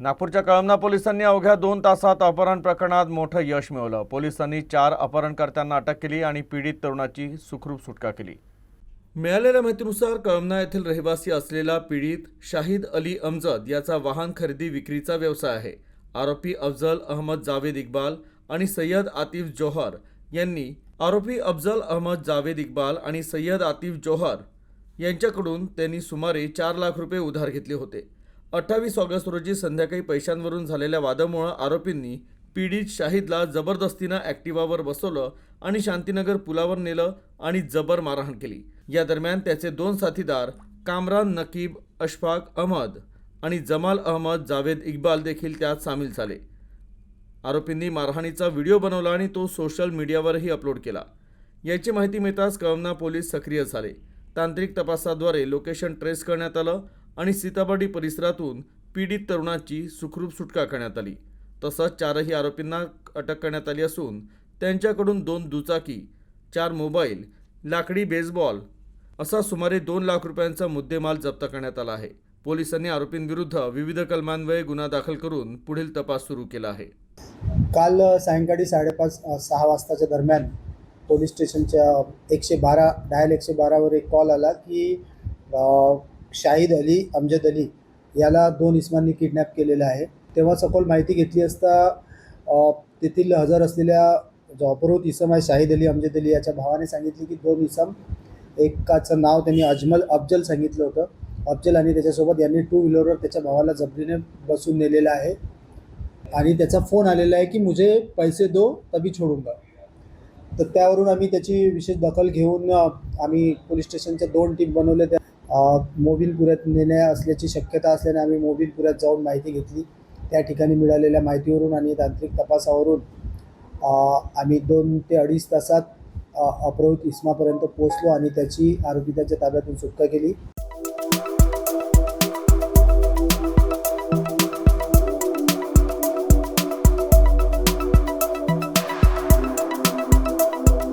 नागपूरच्या कळमना पोलिसांनी अवघ्या दोन तासात अपहरण प्रकरणात मोठं यश मिळवलं. पोलिसांनी चार अपहरणकर्त्यांना अटक केली आणि पीडित तरुणाची सुखरूप सुटका केली. मिळालेल्या माहितीनुसार कळमना येथील रहिवासी असलेला पीडित शाहिद अली अमजद याचा वाहन खरेदी विक्रीचा व्यवसाय आहे. आरोपी अफजल अहमद जावेद इक्बाल आणि सय्यद आतिफ जोहर यांनी आरोपी अफजल अहमद जावेद इक्बाल आणि सय्यद आतिफ जोहर यांच्याकडून त्यांनी सुमारे चार लाख रुपये उधार घेतले होते. अठ्ठावीस ऑगस्ट रोजी संध्याकाळी पैशांवरून झालेल्या वादामुळं आरोपींनी पीडित शाहिदला जबरदस्तीनं ॲक्टिवावर बसवलं आणि शांतीनगर पुलावर नेलं आणि जबर मारहाण केली. या दरम्यान त्याचे दोन साथीदार कामरान नकीब अशफाक अहमद आणि जमाल अहमद जावेद इक्बाल देखील त्यात सामील झाले. आरोपींनी मारहाणीचा व्हिडिओ बनवला आणि तो सोशल मीडियावरही अपलोड केला. याची माहिती मिळताच कळमना पोलीस सक्रिय झाले. तांत्रिक तपासाद्वारे लोकेशन ट्रेस करण्यात आलं आणि सीताबाडी परिसरातून पीडित तरुणाची सुखरूप सुटका करण्यात आली. तसंच चारही आरोपींना अटक करण्यात आली असून त्यांच्याकडून दोन दुचाकी चार मोबाईल लाकडी बेसबॉल असा सुमारे दोन लाख रुपयांचा मुद्देमाल जप्त करण्यात आला आहे. पोलिसांनी आरोपींविरुद्ध विविध कलमान्वये गुन्हा दाखल करून पुढील तपास सुरू केला आहे. काल सायंकाळी साडेपाच सहा वाजताच्या दरम्यान पोलीस स्टेशनच्या एकशे बारा डायल एकशे बारावर एक कॉल आला की शाहिद अली अमजद अली याला दोन इस्मांनी किडनॅप केलेलं आहे. तेव्हा सखोल माहिती घेतली असता तेथील हजर असलेल्या जो अपहृत इसम आहे शाहिद अली अमजद अली याच्या भावाने सांगितले की दोन इसम एकाचं नाव त्यांनी अजमल अफजल सांगितलं होतं. अफजल आणि त्याच्यासोबत यांनी टू व्हीलरवर त्याच्या भावाला जबरीने बसून नेलेलं आहे. आणि त्याचा फोन आलेला आहे की मुझे पैसे दो तभी छोडूंगा. तर त्यावरून आम्ही त्याची विशेष दखल घेऊन आम्ही पोलीस स्टेशनच्या दोन टीम बनवल्या त्या अ, मोबिलपुऱ्यात नेण्या असल्याची शक्यता असल्याने आम्ही मोबिलपुऱ्यात जाऊन माहिती घेतली. त्या ठिकाणी मिळालेल्या माहितीवरून आणि तांत्रिक तपासावरून आम्ही दोन ते अडीच तासात अ, इस्मापर्यंत पोहोचलो आणि त्याची आरोपी त्याच्या ताब्यातून सुटका केली.